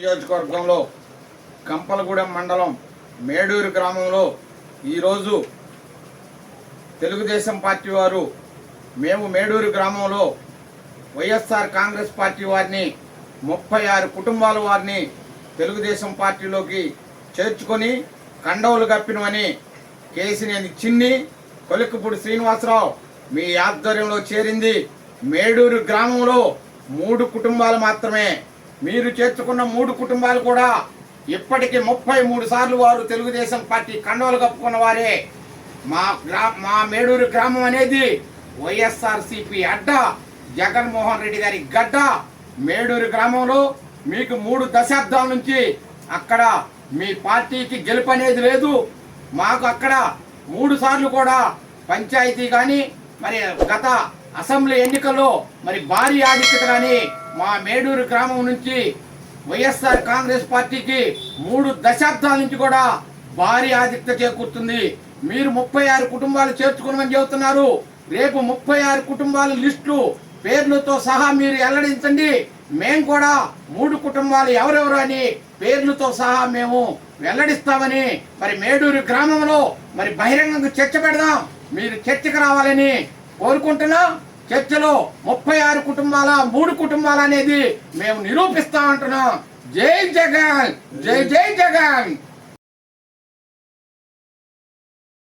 నియోజకవర్గంలో కంపలగూడెం మండలం మేడూరు గ్రామంలో ఈరోజు తెలుగుదేశం పార్టీ వారు మేము మేడూరు గ్రామంలో వైఎస్ఆర్ కాంగ్రెస్ పార్టీ వారిని ముప్పై ఆరు కుటుంబాల వారిని తెలుగుదేశం పార్టీలోకి చేర్చుకొని కండవులు కప్పినవని కేసినేని చిన్ని కొలిక్కుపూడి శ్రీనివాసరావు మీ ఆధ్వర్యంలో చేరింది. మేడూరు గ్రామంలో మూడు కుటుంబాలు మాత్రమే మీరు చేర్చుకున్న మూడు కుటుంబాలు కూడా ఇప్పటికి ముప్పై మూడు సార్లు వారు తెలుగుదేశం పార్టీ కన్నోలు కప్పుకున్న వారే. మా గ్రా మా మేడూరు గ్రామం అనేది వైఎస్ఆర్ సిపి అడ్డ జగన్మోహన్ రెడ్డి గారి గడ్డ. మేడూరు గ్రామంలో మీకు మూడు దశాబ్దాల నుంచి అక్కడ మీ పార్టీకి గెలుపు అనేది లేదు. మాకు అక్కడ మూడు సార్లు కూడా పంచాయతీ కానీ మరి గత అసెంబ్లీ ఎన్నికల్లో మరి భారీ ఆధిక్యత కానీ మా మేడూరు గ్రామం నుంచి వైఎస్ఆర్ కాంగ్రెస్ పార్టీకి మూడు దశాబ్దాల నుంచి కూడా భారీ ఆధిక్యత చేకూరుతుంది. మీరు ముప్పై ఆరు కుటుంబాలు చేర్చుకోమని చెబుతున్నారు. రేపు ముప్పై ఆరు కుటుంబాల లిస్టు పేర్లతో సహా మీరు వెల్లడించండి. మేము కూడా మూడు కుటుంబాలు ఎవరెవరు అని పేర్లతో సహా మేము వెల్లడిస్తామని మరి మేడూరు గ్రామంలో మరి బహిరంగంగా చర్చ పెడదాం. మీరు చర్చకు రావాలని కోరుకుంటున్నాం. చర్చలో ముప్పై ఆరు కుటుంబాల మూడు కుటుంబాలు అనేది మేము నిరూపిస్తామంటున్నాం జై జగన్! జై జై జగన్!